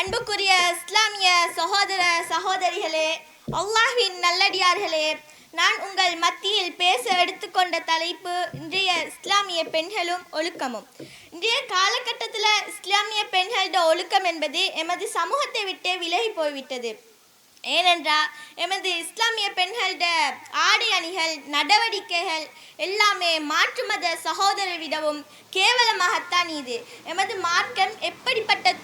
அன்புக்குரிய இஸ்லாமிய சகோதர சகோதரிகளே அல்லாஹின் நல்லடியார்களே நான் உங்கள் மத்தியில் பேச எடுத்துக்கொண்ட தலைப்பு இன்றைய இஸ்லாமிய பெண்களும் ஒழுக்கமும். இன்றைய காலகட்டத்தில் இஸ்லாமிய பெண்களோட ஒழுக்கம் என்பது எமது சமூகத்தை விட்டே விலகி போய்விட்டது. ஏனென்றால் எமது இஸ்லாமிய பெண்களோட ஆடை அணிகள் நடவடிக்கைகள் எல்லாமே மாற்று மத சகோதரரிடமும் கேவலமாகத்தான் இது. எமது மார்க்கம் எப்படிப்பட்ட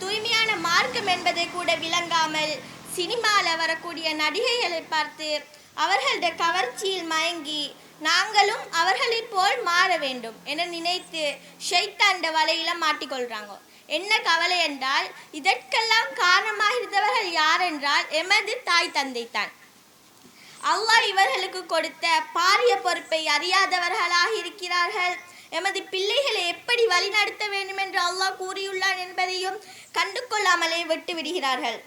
வேண்டும் என்பதை கூட விளங்காமல் சினிமாவில் வரக்கூடிய நடிகைகளை பார்த்து அவர்களோட கவர்ச்சியில் மயங்கி நாங்களும் அவர்களைப் போல் மாற வேண்டும் என நினைத்து ஷைத்தாண்ட வலையில மாட்டிக்கொள்கிறாங்க என்ன கவலை என்றால் இதற்கெல்லாம் காரணமாக இருந்தவர்கள் யார் என்றால் எமது தாய் தந்தை தான். அல்லாஹ் இவர்களுக்கு கொடுத்த பாரிய பொறுப்பை அறியாதவர்களாக இருக்கிறார்கள். எமது பிள்ளைகளை எப்படி வழிநடத்த வேண்டும் என்று அல்லாஹ் கூறியுள்ளான் என்பதையும் கண்டு கொள்ளாமலே விட்டு விடுகிறார்கள்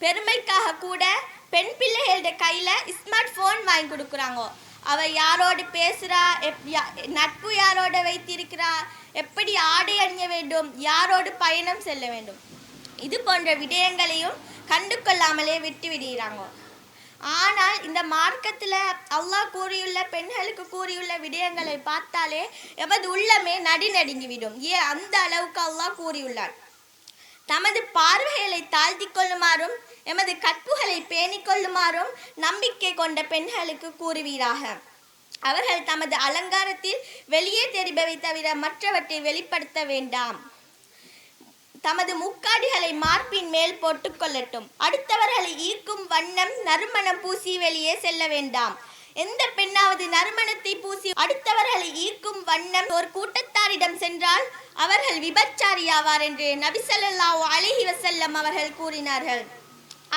பெருமைக்காக கூட பெண் பிள்ளைகளோட கையில ஸ்மார்ட் போன் வாங்கி கொடுக்குறாங்க. அவ யாரோடு பேசுறா? எப் யா- நட்பு யாரோட வைத்திருக்கிறா? எப்படி ஆடை அணிய வேண்டும்? யாரோடு பயணம் செல்ல வேண்டும்? இது போன்ற விடயங்களையும் கண்டு கொள்ளாமலே விட்டு விடுகிறாங்க ஆனால் இந்த மார்க்கத்தில் அல்லாஹ் கூறியுள்ள பெண்களுக்கு கூறியுள்ள விடயங்களை பார்த்தாலே எமது உள்ளமே நடுநடுங்கிவிடும். ஏன் அந்த அளவுக்கு அல்லாஹ் கூறியுள்ளார். தமது பார்வைகளை தாழ்த்தி கொள்ளுமாறும் எமது கற்புகளை பேணிக் கொள்ளுமாறும் நம்பிக்கை கொண்ட பெண்களுக்கு கூறுவீராக. அவர்கள் தமது அலங்காரத்தில் வெளியே தெரிபவை தவிர மற்றவற்றை வெளிப்படுத்த வேண்டாம். தமது முக்காடிகளை மார்பின் மேல் போட்டுக் கொள்ளட்டும். அடுத்தவர்களை ஈர்க்கும் வண்ணம் நறுமணம் பூசி வெளியே செல்ல வேண்டாம். எந்த பெண்ணாவது நறுமணத்தை பூசி அடுத்தவர்களை ஈர்க்கும் வண்ணம் ஒரு கூட்டத்தாரிடம் சென்றால் அவர்கள் விபச்சாரியாவார் என்று நபிசல்லாஹ் அலைஹி வசல்லம் அவர்கள் கூறினார்கள்.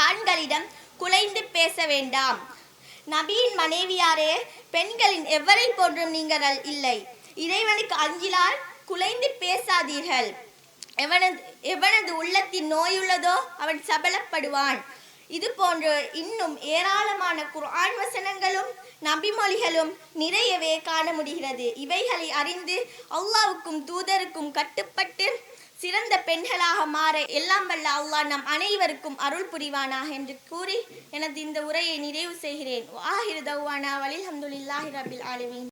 ஆண்களிடம் குலைந்து பேச வேண்டாம். நபியின் மனைவியாரே பெண்களின் எவரை போன்றும் நீங்கள் இல்லை. இறைவனுக்கு அஞ்சிலால் குலைந்து பேசாதீர்கள். எவனது எவனது உள்ளத்தின் நோயுள்ளதோ அவன் சபலப்படுவான். இது போன்ற இன்னும் ஏராளமான குர்ஆன் வசனங்களும் நபிமொழிகளும் நிறையவே காண முடிகிறது இவைகளை அறிந்து அல்லாவுக்கும் தூதருக்கும் கட்டுப்பட்டு சிறந்த பெண்களாக மாற எல்லாம் வல்ல அல்லாஹ் நம் அனைவருக்கும் அருள் புரிவானாக என்று கூறி எனது இந்த உரையை நிறைவு செய்கிறேன். வாஹிர் தௌவானா வலில் ஹம்துலில்லாஹி ரபில் ஆலமீன்.